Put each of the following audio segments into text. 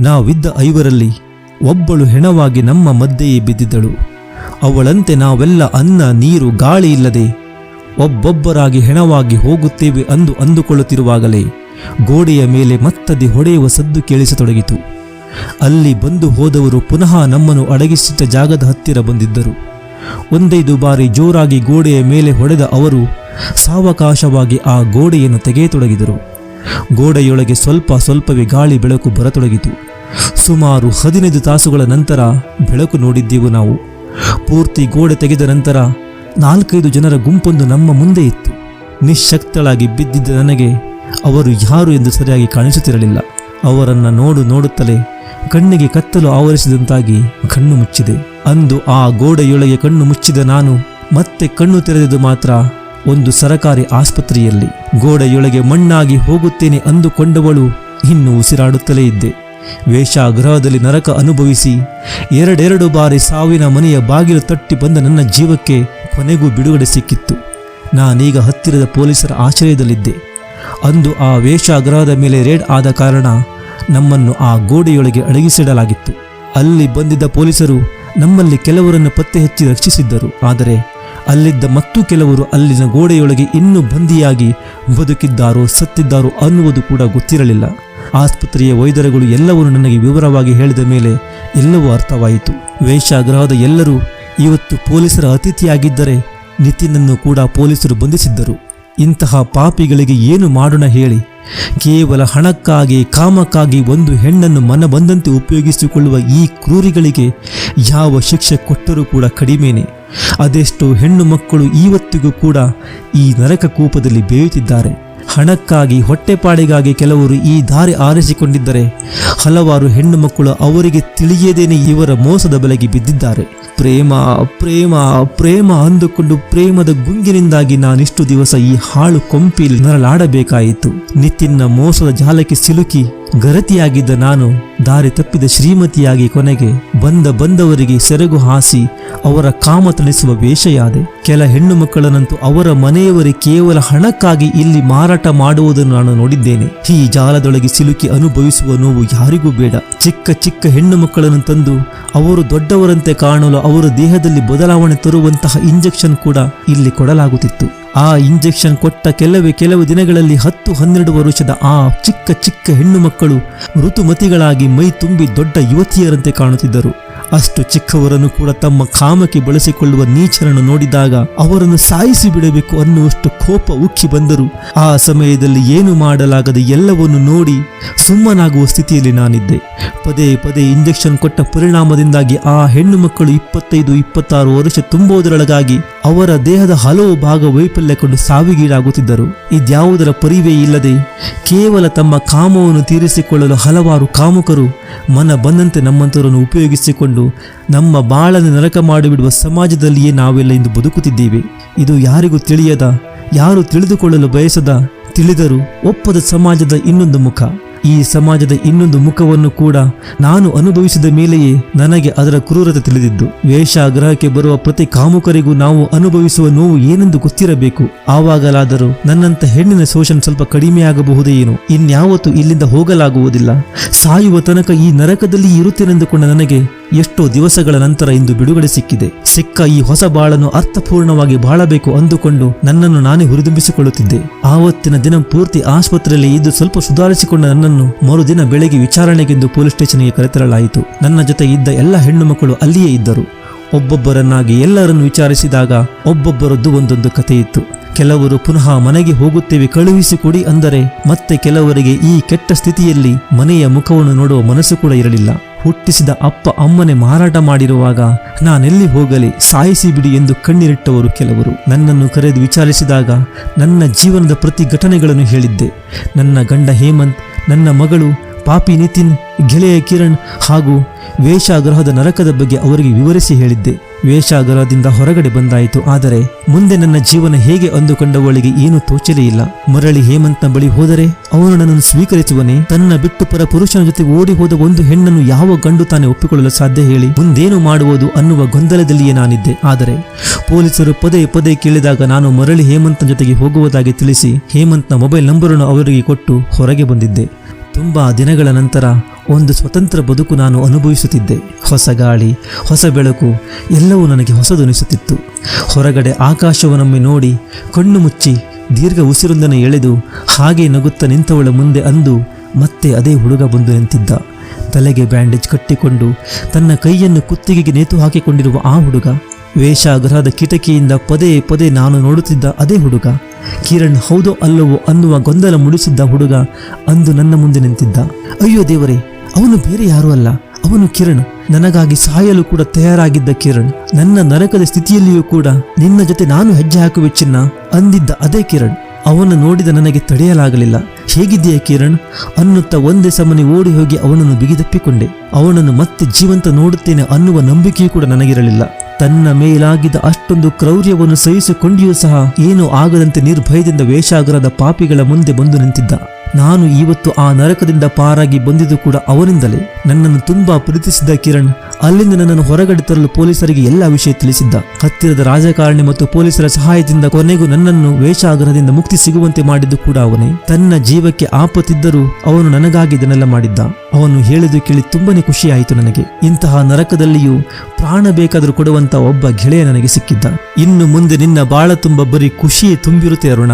ನಾವಿದ್ದ ಐವರಲ್ಲಿ ಒಬ್ಬಳು ಹೆಣವಾಗಿ ನಮ್ಮ ಮಧ್ಯೆಯೇ ಬಿದ್ದಿದ್ದಳು. ಅವಳಂತೆ ನಾವೆಲ್ಲ ಅನ್ನ, ನೀರು, ಗಾಳಿ ಇಲ್ಲದೆ ಒಬ್ಬೊಬ್ಬರಾಗಿ ಹೆಣವಾಗಿ ಹೋಗುತ್ತೇವೆ ಅಂದು ಅಂದುಕೊಳ್ಳುತ್ತಿರುವಾಗಲೇ ಗೋಡೆಯ ಮೇಲೆ ಮತ್ತದೆ ಹೊಡೆಯುವ ಸದ್ದು ಕೇಳಿಸತೊಡಗಿತು. ಅಲ್ಲಿ ಬಂದು ಹೋದವರು ಪುನಃ ನಮ್ಮನ್ನು ಅಡಗಿಸಿಟ್ಟ ಜಾಗದ ಹತ್ತಿರ ಬಂದಿದ್ದರು. ಒಂದೈದು ಬಾರಿ ಜೋರಾಗಿ ಗೋಡೆಯ ಮೇಲೆ ಹೊಡೆದ ಅವರು ಸಾವಕಾಶವಾಗಿ ಆ ಗೋಡೆಯನ್ನು ತೆಗೆಯತೊಡಗಿದರು. ಗೋಡೆಯೊಳಗೆ ಸ್ವಲ್ಪ ಸ್ವಲ್ಪವೇ ಗಾಳಿ ಬೆಳಕು ಬರತೊಡಗಿತು. ಸುಮಾರು ಹದಿನೈದು ತಾಸುಗಳ ನಂತರ ಬೆಳಕು ನೋಡಿದ್ದೆವು ನಾವು. ಪೂರ್ತಿ ಗೋಡೆ ತೆಗೆದ ನಂತರ ನಾಲ್ಕೈದು ಜನರ ಗುಂಪೊಂದು ನಮ್ಮ ಮುಂದೆ ಇತ್ತು. ನಿಶಕ್ತಳಾಗಿ ಬಿದ್ದಿದ್ದ ನನಗೆ ಅವರು ಯಾರು ಎಂದು ಸರಿಯಾಗಿ ಕಾಣಿಸುತ್ತಿರಲಿಲ್ಲ. ಅವರನ್ನು ನೋಡು ನೋಡುತ್ತಲೇ ಕಣ್ಣಿಗೆ ಕತ್ತಲು ಆವರಿಸಿದಂತಾಗಿ ಕಣ್ಣು ಮುಚ್ಚಿದೆ. ಅಂದು ಆ ಗೋಡೆಯೊಳಗೆ ಕಣ್ಣು ಮುಚ್ಚಿದ ನಾನು ಮತ್ತೆ ಕಣ್ಣು ತೆರೆದಿದ್ದು ಮಾತ್ರ ಒಂದು ಸರಕಾರಿ ಆಸ್ಪತ್ರೆಯಲ್ಲಿ ಗೋಡೆಯೊಳಗೆ ಮಣ್ಣಾಗಿ ಹೋಗುತ್ತೇನೆ ಅಂದುಕೊಂಡವಳು ಇನ್ನು ಉಸಿರಾಡುತ್ತಲೇ ಇದ್ದೆ. ವೇಷಾಗೃಹದಲ್ಲಿ ನರಕ ಅನುಭವಿಸಿ ಎರಡೆರಡು ಬಾರಿ ಸಾವಿನ ಮನೆಯ ಬಾಗಿಲು ತಟ್ಟಿ ಬಂದ ನನ್ನ ಜೀವಕ್ಕೆ ಕೊನೆಗೂ ಬಿಡುಗಡೆ ಸಿಕ್ಕಿತ್ತು. ನಾನೀಗ ಹತ್ತಿರದ ಪೊಲೀಸರ ಆಶ್ರಯದಲ್ಲಿದ್ದೆ. ಅಂದು ಆ ವೇಷಾಗೃಹದ ಮೇಲೆ ರೇಡ್ ಆದ ಕಾರಣ ನಮ್ಮನ್ನು ಆ ಗೋಡೆಯೊಳಗೆ ಅಡಗಿಸಿಡಲಾಗಿತ್ತು. ಅಲ್ಲಿ ಬಂದಿದ್ದ ಪೊಲೀಸರು ನಮ್ಮಲ್ಲಿ ಕೆಲವರನ್ನು ಪತ್ತೆ ಹಚ್ಚಿ ರಕ್ಷಿಸಿದ್ದರು. ಆದರೆ ಅಲ್ಲಿದ್ದ ಮತ್ತು ಕೆಲವರು ಅಲ್ಲಿನ ಗೋಡೆಯೊಳಗೆ ಇನ್ನೂ ಬಂದಿಯಾಗಿ ಬದುಕಿದ್ದಾರೋ ಸತ್ತಿದ್ದಾರೋ ಅನ್ನುವುದು ಕೂಡ ಗೊತ್ತಿರಲಿಲ್ಲ. ಆಸ್ಪತ್ರೆಯ ವೈದ್ಯರುಗಳು ಎಲ್ಲವನ್ನೂ ನನಗೆ ವಿವರವಾಗಿ ಹೇಳಿದ ಮೇಲೆ ಎಲ್ಲವೂ ಅರ್ಥವಾಯಿತು. ವೇಷಾಗ್ರಹದ ಎಲ್ಲರೂ ಇವತ್ತು ಪೊಲೀಸರ ಅತಿಥಿಯಾಗಿದ್ದರೆ ನಿತಿನನ್ನು ಕೂಡ ಪೊಲೀಸರು ಬಂಧಿಸಿದ್ದರು. ಇಂತಹ ಪಾಪಿಗಳಿಗೆ ಏನು ಮಾಡೋಣ ಹೇಳಿ ಕೇವಲ ಹಣಕ್ಕಾಗಿ, ಕಾಮಕ್ಕಾಗಿ ಒಂದು ಹೆಣ್ಣನ್ನು ಮನ ಬಂದಂತೆ ಉಪಯೋಗಿಸಿಕೊಳ್ಳುವ ಈ ಕ್ರೂರಿಗಳಿಗೆ ಯಾವ ಶಿಕ್ಷೆ ಕೊಟ್ಟರೂ ಕೂಡ ಕಡಿಮೆನೆ. ಅದೆಷ್ಟೋ ಹೆಣ್ಣು ಮಕ್ಕಳು ಇವತ್ತಿಗೂ ಕೂಡ ಈ ನರಕ ಕೂಪದಲ್ಲಿ ಬೇಯುತ್ತಿದ್ದಾರೆ. ಹಣಕ್ಕಾಗಿ, ಹೊಟ್ಟೆಪಾಡಿಗಾಗಿ ಕೆಲವರು ಈ ದಾರಿ ಆರಿಸಿಕೊಂಡಿದ್ದರೆ ಹಲವಾರು ಹೆಣ್ಣು ಮಕ್ಕಳು ಅವರಿಗೆ ತಿಳಿಯದೇನೆ ಇವರ ಮೋಸದ ಬಲೆಗೆ ಬಿದ್ದಿದ್ದಾರೆ. ಪ್ರೇಮ ಪ್ರೇಮ ಪ್ರೇಮ ಅಂದುಕೊಂಡು ಪ್ರೇಮದ ಗುಂಗಿನಿಂದಾಗಿ ನಾನಿಷ್ಟು ದಿವಸ ಈ ಹಾಳು ಕೊಂಪಿಲಿ ನರಳಾಡಬೇಕಾಯಿತು. ನಿತಿನ್ನ ಮೋಸದ ಜಾಲಕ್ಕೆ ಸಿಲುಕಿ ಗರತಿಯಾಗಿದ್ದ ನಾನು ದಾರಿ ತಪ್ಪಿದ ಶ್ರೀಮತಿಯಾಗಿ ಕೊನೆಗೆ ಬಂದ ಬಂದವರಿಗೆ ಸೆರಗು ಹಾಸಿ ಅವರ ಕಾಮ ತಣಿಸುವ ವೇಷಯಾದೆ. ಕೆಲ ಹೆಣ್ಣು ಮಕ್ಕಳನ್ನಂತೂ ಅವರ ಮನೆಯವರೇ ಕೇವಲ ಹಣಕ್ಕಾಗಿ ಇಲ್ಲಿ ಮಾರಾಟ ಮಾಡುವುದನ್ನು ನಾನು ನೋಡಿದ್ದೇನೆ. ಈ ಜಾಲದೊಳಗೆ ಸಿಲುಕಿ ಅನುಭವಿಸುವ ನೋವು ಯಾರಿಗೂ ಬೇಡ. ಚಿಕ್ಕ ಚಿಕ್ಕ ಹೆಣ್ಣು ಮಕ್ಕಳನ್ನು ತಂದು ಅವರು ದೊಡ್ಡವರಂತೆ ಕಾಣಲು ಅವರ ದೇಹದಲ್ಲಿ ಬದಲಾವಣೆ ತರುವಂತಹ ಇಂಜೆಕ್ಷನ್ ಕೂಡ ಇಲ್ಲಿ ಕೊಡಲಾಗುತ್ತಿತ್ತು. ಆ ಇಂಜೆಕ್ಷನ್ ಕೊಟ್ಟ ಕೆಲವೇ ಕೆಲವು ದಿನಗಳಲ್ಲಿ ಹತ್ತು ಹನ್ನೆರಡು ವರ್ಷದ ಆ ಚಿಕ್ಕ ಚಿಕ್ಕ ಹೆಣ್ಣು ಮಕ್ಕಳು ಋತುಮತಿಗಳಾಗಿ ಮೈ ತುಂಬಿ ದೊಡ್ಡ ಯುವತಿಯರಂತೆ ಕಾಣುತ್ತಿದ್ದರು. ಅಷ್ಟು ಚಿಕ್ಕವರನ್ನು ಕೂಡ ತಮ್ಮ ಕಾಮಕ್ಕೆ ಬಳಸಿಕೊಳ್ಳುವ ನೀಚರನ್ನು ನೋಡಿದಾಗ ಅವರನ್ನು ಸಾಯಿಸಿ ಬಿಡಬೇಕು ಅನ್ನುವಷ್ಟು ಕೋಪ ಉಕ್ಕಿ ಬಂದರು. ಆ ಸಮಯದಲ್ಲಿ ಏನು ಮಾಡಲಾಗದೆ ಎಲ್ಲವನ್ನು ನೋಡಿ ಸುಮ್ಮನಾಗುವ ಸ್ಥಿತಿಯಲ್ಲಿ ನಾನಿದ್ದೆ. ಪದೇ ಪದೇ ಇಂಜೆಕ್ಷನ್ ಕೊಟ್ಟ ಪರಿಣಾಮದಿಂದಾಗಿ ಆ ಹೆಣ್ಣು ಮಕ್ಕಳು ಇಪ್ಪತ್ತೈದು, ಇಪ್ಪತ್ತಾರು ವರ್ಷ ತುಂಬುವುದರೊಳಗಾಗಿ ಅವರ ದೇಹದ ಹಲವು ಭಾಗ ವೈಫಲ್ಯ ಕೊಂಡು ಸಾವಿಗೀಡಾಗುತ್ತಿದ್ದರು. ಇದ್ಯಾವುದರ ಪರಿವೇ ಇಲ್ಲದೆ ಕೇವಲ ತಮ್ಮ ಕಾಮವನ್ನು ತೀರಿಸಿಕೊಳ್ಳಲು ಹಲವಾರು ಕಾಮುಕರು ಮನ ಬಂದಂತೆ ನಮ್ಮಂಥವರನ್ನು ಉಪಯೋಗಿಸಿಕೊಂಡು ನಮ್ಮ ಬಾಳನ್ನು ನರಕ ಮಾಡಿಬಿಡುವ ಸಮಾಜದಲ್ಲಿಯೇ ನಾವೆಲ್ಲ ಇಂದು ಬದುಕುತ್ತಿದ್ದೇವೆ. ಇದು ಯಾರಿಗೂ ತಿಳಿಯದ, ಯಾರು ತಿಳಿದುಕೊಳ್ಳಲು ಬಯಸದ, ತಿಳಿದರೂ ಒಪ್ಪದ ಸಮಾಜದ ಇನ್ನೊಂದು ಮುಖ. ಈ ಸಮಾಜದ ಇನ್ನೊಂದು ಮುಖವನ್ನು ಕೂಡ ನಾನು ಅನುಭವಿಸಿದ ಮೇಲೆಯೇ ನನಗೆ ಅದರ ಕ್ರೂರತೆ ತಿಳಿದಿದ್ದು. ವೇಷಾಗ್ರಹಕ್ಕೆ ಬರುವ ಪ್ರತಿ ಕಾಮುಕರಿಗೂ ನಾವು ಅನುಭವಿಸುವ ನೋವು ಏನೆಂದು ಗೊತ್ತಿರಬೇಕು. ಆವಾಗಲಾದರೂ ನನ್ನಂತ ಹೆಣ್ಣಿನ ಶೋಷಣೆ ಸ್ವಲ್ಪ ಕಡಿಮೆಯಾಗಬಹುದೇ ಇನ್ಯಾವತ್ತು ಇನ್ಯಾವತ್ತೂ ಇಲ್ಲಿಂದ ಹೋಗಲಾಗುವುದಿಲ್ಲ. ಸಾಯುವ ತನಕ ಈ ನರಕದಲ್ಲಿ ಇರುತ್ತೇನೆಂದುಕೊಂಡ ನನಗೆ ಎಷ್ಟೋ ದಿವಸಗಳ ನಂತರ ಇಂದು ಬಿಡುಗಡೆ ಸಿಕ್ಕಿದೆ. ಸಿಕ್ಕ ಈ ಹೊಸ ಬಾಳನ್ನು ಅರ್ಥಪೂರ್ಣವಾಗಿ ಬಾಳಬೇಕು ಅಂದುಕೊಂಡು ನನ್ನನ್ನು ನಾನೇ ಹುರಿದುಂಬಿಸಿಕೊಳ್ಳುತ್ತಿದ್ದೆ. ಆವತ್ತಿನ ದಿನ ಪೂರ್ತಿ ಆಸ್ಪತ್ರೆಯಲ್ಲಿ ಇದ್ದು ಸ್ವಲ್ಪ ಸುಧಾರಿಸಿಕೊಂಡ ನನ್ನನ್ನು ಮರುದಿನ ಬೆಳಗ್ಗೆ ವಿಚಾರಣೆಗೆಂದು ಪೊಲೀಸ್ ಸ್ಟೇಷನ್ಗೆ ಕರೆತರಲಾಯಿತು. ನನ್ನ ಜೊತೆ ಇದ್ದ ಎಲ್ಲ ಹೆಣ್ಣು ಮಕ್ಕಳು ಅಲ್ಲಿಯೇ ಇದ್ದರು. ಒಬ್ಬೊಬ್ಬರನ್ನಾಗಿ ಎಲ್ಲರನ್ನು ವಿಚಾರಿಸಿದಾಗ ಒಬ್ಬೊಬ್ಬರದ್ದು ಒಂದೊಂದು ಕಥೆಯಿತ್ತು. ಕೆಲವರು ಪುನಃ ಮನೆಗೆ ಹೋಗುತ್ತೇವೆ ಕಳುಹಿಸಿಕೊಡಿ ಅಂದರೆ ಮತ್ತೆ ಕೆಲವರಿಗೆ ಈ ಕೆಟ್ಟ ಸ್ಥಿತಿಯಲ್ಲಿ ಮನೆಯ ಮುಖವನ್ನು ನೋಡುವ ಮನಸ್ಸು ಕೂಡ ಇರಲಿಲ್ಲ. ಹುಟ್ಟಿಸಿದ ಅಪ್ಪ ಅಮ್ಮನೆ ಮಾರಾಟ ಮಾಡಿರುವಾಗ ನಾನೆಲ್ಲಿ ಹೋಗಲಿ ಸಾಯಿಸಿ ಬಿಡಿ ಎಂದು ಕಣ್ಣೀರಿಟ್ಟವರು ಕೆಲವರು. ನನ್ನನ್ನು ಕರೆದು ವಿಚಾರಿಸಿದಾಗ ನನ್ನ ಜೀವನದ ಪ್ರತಿ ಘಟನೆಗಳನ್ನು ಹೇಳಿದ್ದೆ. ನನ್ನ ಗಂಡ ಹೇಮಂತ್, ನನ್ನ ಮಗಳು ಪಾಪಿ ನಿತಿನ್, ಗೆಳೆಯ ಕಿರಣ್ ಹಾಗೂ ವೇಷಾಗ್ರಹದ ನರಕದ ಬಗ್ಗೆ ಅವರಿಗೆ ವಿವರಿಸಿ ಹೇಳಿದ್ದೆ. ವೇಷಾಗ್ರಹದಿಂದ ಹೊರಗಡೆ ಬಂದಾಯಿತು. ಆದರೆ ಮುಂದೆ ನನ್ನ ಜೀವನ ಹೇಗೆ ಅಂದುಕೊಂಡವಳಿಗೆ ಏನೂ ತೋಚಲೇ ಇಲ್ಲ ಮರಳಿ ಹೇಮಂತ್ನ ಬಳಿ ಹೋದರೆ ಅವನು ನನ್ನನ್ನು ಸ್ವೀಕರಿಸುವನೇ. ತನ್ನ ಬಿಟ್ಟು ಪರ ಪುರುಷನ ಜೊತೆ ಓಡಿ ಹೋದ ಒಂದು ಹೆಣ್ಣನ್ನು ಯಾವ ಗಂಡು ತಾನೇ ಒಪ್ಪಿಕೊಳ್ಳಲು ಸಾಧ್ಯ ಹೇಳಿ. ಮುಂದೇನು ಮಾಡುವುದು ಅನ್ನುವ ಗೊಂದಲದಲ್ಲಿಯೇ ನಾನಿದ್ದೆ. ಆದರೆ ಪೊಲೀಸರು ಪದೇ ಪದೇ ಕೇಳಿದಾಗ ನಾನು ಮರಳಿ ಹೇಮಂತ್ನ ಜೊತೆಗೆ ಹೋಗುವುದಾಗಿ ತಿಳಿಸಿ ಹೇಮಂತ್ನ ಮೊಬೈಲ್ ನಂಬರನ್ನು ಅವರಿಗೆ ಕೊಟ್ಟು ಹೊರಗೆ ಬಂದಿದ್ದೆ. ತುಂಬಾ ದಿನಗಳ ನಂತರ ಒಂದು ಸ್ವತಂತ್ರ ಬದುಕು ನಾನು ಅನುಭವಿಸುತ್ತಿದ್ದೆ. ಹೊಸ ಗಾಳಿ, ಹೊಸ ಬೆಳಕು, ಎಲ್ಲವೂ ನನಗೆ ಹೊಸದನಿಸುತ್ತಿತ್ತು. ಹೊರಗಡೆ ಆಕಾಶವನೊಮ್ಮೆ ನೋಡಿ, ಕಣ್ಣು ಮುಚ್ಚಿ, ದೀರ್ಘ ಉಸಿರೊಂದನ್ನು ಎಳೆದು, ಹಾಗೆ ನಗುತ್ತ ನಿಂತವಳ ಮುಂದೆ ಅಂದು, ಮತ್ತೆ ಅದೇ ಹುಡುಗ ಬಂದು ನಿಂತಿದ್ದ. ತಲೆಗೆ ಬ್ಯಾಂಡೇಜ್ ಕಟ್ಟಿಕೊಂಡು, ತನ್ನ ಕೈಯನ್ನು ಕುತ್ತಿಗೆಗೆ ನೇತು ಹಾಕಿಕೊಂಡಿರುವ ಆ ಹುಡುಗ, ವೇಷಾಗ್ರಹದ ಕಿಟಕಿಯಿಂದ ಪದೇ ಪದೇ ನಾನು ನೋಡುತ್ತಿದ್ದ ಅದೇ ಹುಡುಗ, ಕಿರಣ್ ಹೌದೋ ಅಲ್ಲವೋ ಅನ್ನುವ ಗೊಂದಲ ಮುಡಿಸಿದ್ದ ಹುಡುಗ ಅಂದು ನನ್ನ ಮುಂದೆ ನಿಂತಿದ್ದ. ಅಯ್ಯೋ ದೇವರೇ ಅವನು ಬೇರೆ ಯಾರೂ ಅಲ್ಲ. ಅವನು ಕಿರಣ್. ನನಗಾಗಿ ಸಾಯಲು ಕೂಡ ತಯಾರಾಗಿದ್ದ ಕಿರಣ್. ನನ್ನ ನರಕದ ಸ್ಥಿತಿಯಲ್ಲಿಯೂ ಕೂಡ ನಿನ್ನ ಜೊತೆ ನಾನು ಹೆಜ್ಜೆ ಹಾಕುವೆ ಚಿನ್ನ ಅಂದಿದ್ದ ಅದೇ ಕಿರಣ್. ಅವನು ನೋಡಿದ ನನಗೆ ತಡೆಯಲಾಗಲಿಲ್ಲ. ಹೇಗಿದೆಯಾ ಕಿರಣ್? ಅನ್ನುತ್ತ ಒಂದೇ ಸಮನೆ ಓಡಿ ಹೋಗಿ ಅವನನ್ನು ಬಿಗಿದಪ್ಪಿಕೊಂಡೆ. ಅವನನ್ನು ಮತ್ತೆ ಜೀವಂತ ನೋಡುತ್ತೇನೆ ಅನ್ನುವ ನಂಬಿಕೆಯೂ ಕೂಡ ನನಗಿರಲಿಲ್ಲ. ತನ್ನ ಮೇಲಾಗಿದ್ದ ಅಷ್ಟೊಂದು ಕ್ರೌರ್ಯವನ್ನು ಸಹಿಸಿಕೊಂಡಿಯೂ ಸಹ ಏನೂ ಆಗದಂತೆ ನಿರ್ಭಯದಿಂದ ವೇಷಾಗರದ ಪಾಪಿಗಳ ಮುಂದೆ ಬಂದು ನಿಂತಿದ್ದ. ನಾನು ಇವತ್ತು ಆ ನರಕದಿಂದ ಪಾರಾಗಿ ಬಂದಿದ್ದು ಕೂಡ ಅವರಿಂದಲೇ. ನನ್ನನ್ನು ತುಂಬಾ ಪ್ರೀತಿಸಿದ್ದ ಕಿರಣ್ ಅಲ್ಲಿಂದ ನನ್ನನ್ನು ಹೊರಗಡೆ ತರಲು ಪೊಲೀಸರಿಗೆ ಎಲ್ಲ ವಿಷಯ ತಿಳಿಸಿದ್ದ. ಹತ್ತಿರದ ರಾಜಕಾರಣಿ ಮತ್ತು ಪೊಲೀಸರ ಸಹಾಯದಿಂದ ಕೊನೆಗೂ ನನ್ನನ್ನು ವೇಷಾಗ್ರಹದಿಂದ ಮುಕ್ತಿ ಸಿಗುವಂತೆ ಮಾಡಿದ್ದು ಕೂಡ ಅವನೇ. ತನ್ನ ಜೀವಕ್ಕೆ ಆಪತ್ತಿದ್ದರೂ ಅವನು ನನಗಾಗಿ ಇದನ್ನೆಲ್ಲ ಮಾಡಿದ್ದ. ಅವನು ಹೇಳಿದ್ದು ಕೇಳಿ ತುಂಬಾನೇ ಖುಷಿಯಾಯಿತು ನನಗೆ. ಇಂತಹ ನರಕದಲ್ಲಿಯೂ ಪ್ರಾಣ ಬೇಕಾದರೂ ಕೊಡುವಂತ ಒಬ್ಬ ಗೆಳೆಯ ನನಗೆ ಸಿಕ್ಕಿದ್ದ. ಇನ್ನು ಮುಂದೆ ನಿನ್ನ ಬಾಳ ತುಂಬ ಬರೀ ಖುಷಿಯೇ ತುಂಬಿರುತ್ತೆ ಅರುಣ.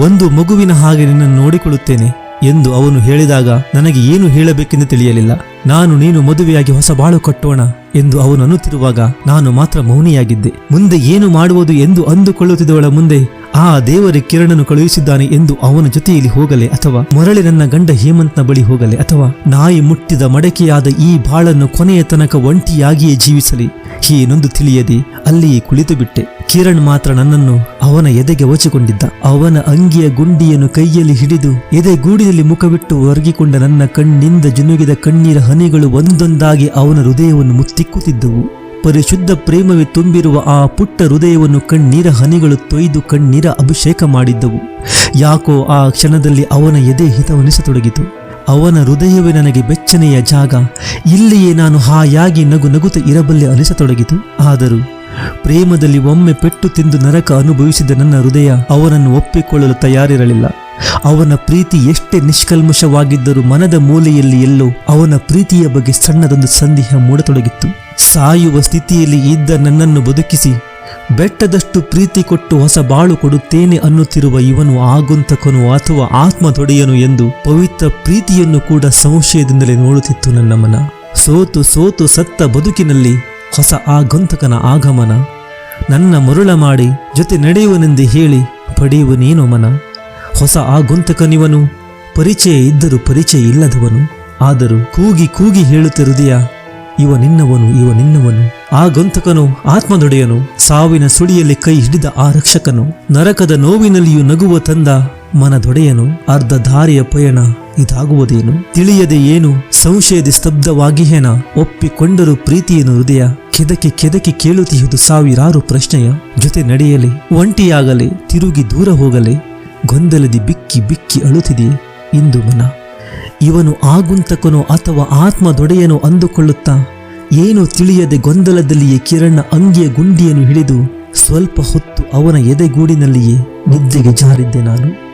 ಒಂದು ಮಗುವಿನ ಹಾಗೆ ನಿನ್ನನ್ನು ನೋಡಿಕೊಳ್ಳುತ್ತೇನೆ ಎಂದು ಅವನು ಹೇಳಿದಾಗ ನನಗೆ ಏನು ಹೇಳಬೇಕೆಂದು ತಿಳಿಯಲಿಲ್ಲ. ನಾನು ನೀನು ಮದುವೆಯಾಗಿ ಹೊಸ ಬಾಳು ಕಟ್ಟೋಣ ಎಂದು ಅವನು ಅನ್ನುತ್ತಿರುವಾಗ ನಾನು ಮಾತ್ರ ಮೌನಿಯಾಗಿದ್ದೆ. ಮುಂದೆ ಏನು ಮಾಡುವುದು ಎಂದು ಅಂದುಕೊಳ್ಳುತ್ತಿದ್ದವಳ ಮುಂದೆ ಆ ದೇವರ ಕಿರಣನು ಕಳುಹಿಸಿದ್ದಾನೆ ಎಂದು ಅವನ ಜೊತೆಯಲ್ಲಿ ಹೋಗಲೆ ಅಥವಾ ಮರಳಿ ನನ್ನ ಗಂಡ ಹೇಮಂತ್ನ ಬಳಿ ಹೋಗಲೆ ಅಥವಾ ನಾಯಿ ಮುಟ್ಟಿದ ಮಡಕೆಯಾದ ಈ ಬಾಳನ್ನು ಕೊನೆಯ ತನಕ ಒಂಟಿಯಾಗಿಯೇ ಜೀವಿಸಲಿ. ಏನೊಂದು ತಿಳಿಯದೆ ಅಲ್ಲಿಯೇ ಕುಳಿತು ಬಿಟ್ಟೆ. ಕಿರಣ್ ಮಾತ್ರ ನನ್ನನ್ನು ಅವನ ಎದೆಗೆ ಒಚಿಕೊಂಡಿದ್ದ ಅವನ ಅಂಗಿಯ ಗುಂಡಿಯನ್ನು ಕೈಯಲ್ಲಿ ಹಿಡಿದು ಎದೆ ಗೂಡಿನಲ್ಲಿ ಮುಖವಿಟ್ಟು ಒರಗಿಕೊಂಡ ನನ್ನ ಕಣ್ಣಿಂದ ಜುನುಗಿದ ಕಣ್ಣೀರ ಹನಿಗಳು ಒಂದೊಂದಾಗಿ ಅವನ ಹೃದಯವನ್ನು ಮುತ್ತಿಕ್ಕುತ್ತಿದ್ದವು. ಪರಿಶುದ್ಧ ಪ್ರೇಮವೇ ತುಂಬಿರುವ ಆ ಪುಟ್ಟ ಹೃದಯವನ್ನು ಕಣ್ಣೀರ ಹನಿಗಳು ತೊಯ್ದು ಕಣ್ಣೀರ ಅಭಿಷೇಕ ಮಾಡಿದ್ದವು. ಯಾಕೋ ಆ ಕ್ಷಣದಲ್ಲಿ ಅವನ ಎದೆ ಹಿತವನಿಸತೊಡಗಿತು. ಅವನ ಹೃದಯವೇ ನನಗೆ ಬೆಚ್ಚನೆಯ ಜಾಗ. ಇಲ್ಲಿಯೇ ನಾನು ಹಾಯಾಗಿ ನಗು ನಗುತ್ತ ಇರಬಲ್ಲೆ ಅನಿಸತೊಡಗಿತು. ಆದರೂ ಪ್ರೇಮದಲ್ಲಿ ಒಮ್ಮೆ ಪೆಟ್ಟು ತಿಂದು ನರಕ ಅನುಭವಿಸಿದ ನನ್ನ ಹೃದಯ ಅವನನ್ನು ಒಪ್ಪಿಕೊಳ್ಳಲು ತಯಾರಿರಲಿಲ್ಲ. ಅವನ ಪ್ರೀತಿ ಎಷ್ಟೇ ನಿಷ್ಕಲ್ಮಶವಾಗಿದ್ದರೂ ಮನದ ಮೂಲೆಯಲ್ಲಿ ಎಲ್ಲೋ ಅವನ ಪ್ರೀತಿಯ ಬಗ್ಗೆ ಸಣ್ಣದೊಂದು ಸಂದೇಹ ಮೂಡತೊಡಗಿತ್ತು. ಸಾಯುವ ಸ್ಥಿತಿಯಲ್ಲಿ ಇದ್ದ ನನ್ನನ್ನು ಬದುಕಿಸಿ, ಬೆಟ್ಟದಷ್ಟು ಪ್ರೀತಿ ಕೊಟ್ಟು ಹೊಸ ಬಾಳು ಕೊಡುತ್ತೇನೆ ಅನ್ನುತ್ತಿರುವ ಇವನು ಆಗುಂತಕನು ಅಥವಾ ಆತ್ಮದೊಡೆಯನು ಎಂದು ಪವಿತ್ರ ಪ್ರೀತಿಯನ್ನು ಕೂಡ ಸಂಶಯದಿಂದಲೇ ನೋಡುತ್ತಿತ್ತು ನನ್ನ ಮನ. ಸೋತು ಸೋತು ಸತ್ತ ಬದುಕಿನಲ್ಲಿ ಹೊಸ ಆಗುಂತಕನ ಆಗಮನ. ನನ್ನ ಮರುಳ ಮಾಡಿ ಜೊತೆ ನಡೆಯುವನೆಂದು ಹೇಳಿ ಪಡೆಯುವನೇನೋ ಮನ. ಹೊಸ ಆಗುಂತಕನಿವನು, ಪರಿಚಯ ಇದ್ದರೂ ಪರಿಚಯ ಇಲ್ಲದವನು. ಆದರೂ ಕೂಗಿ ಕೂಗಿ ಹೇಳುತ್ತ ಹೃದಯ ಇವ ನಿನ್ನವನು ಇವ ನಿನ್ನವನು. ಆ ಗಂತಕನು ಆತ್ಮದೊಡೆಯನು, ಸಾವಿನ ಸುಳಿಯಲ್ಲಿ ಕೈ ಹಿಡಿದ ಆ ರಕ್ಷಕನು, ನರಕದ ನೋವಿನಲ್ಲಿಯೂ ನಗುವ ತಂದ ಮನದೊಡೆಯನು, ಅರ್ಧ ದಾರಿಯ ಪಯಣ ಇದಾಗುವುದೇನು? ತಿಳಿಯದೆ ಏನು? ಸಂಶಯದ ಸ್ತಬ್ಧವಾಗಿಹೇನ? ಒಪ್ಪಿಕೊಂಡರೂ ಪ್ರೀತಿಯನ್ನು ಹೃದಯ, ಕೆದಕಿ ಕೆದಕಿ ಕೇಳುತ್ತಿಯುವುದು ಸಾವಿರಾರು ಪ್ರಶ್ನೆಯ ಜೊತೆ ನಡೆಯಲಿ. ಒಂಟಿಯಾಗಲಿ, ತಿರುಗಿ ದೂರ ಹೋಗಲಿ. ಗೊಂದಲದಿ ಬಿಕ್ಕಿ ಬಿಕ್ಕಿ ಅಳುತ್ತಿದೆಯೇ ಇಂದು ಮನ ಇವನು ಆಗುಂತಕನೋ ಅಥವಾ ಆತ್ಮದೊಡೆಯನೋ ಅಂದುಕೊಳ್ಳುತ್ತಾ ಏನು ತಿಳಿಯದೆ ಗೊಂದಲದಲ್ಲಿಯೇ ಕಿರಣ್ಣ ಅಂಗಿಯ ಗುಂಡಿಯನ್ನು ಹಿಡಿದು ಸ್ವಲ್ಪ ಹೊತ್ತು ಅವನ ಎದೆಗೂಡಿನಲ್ಲಿಯೇ ನಿದ್ದೆಗೆ ಜಾರಿದ್ದೆ ನಾನು.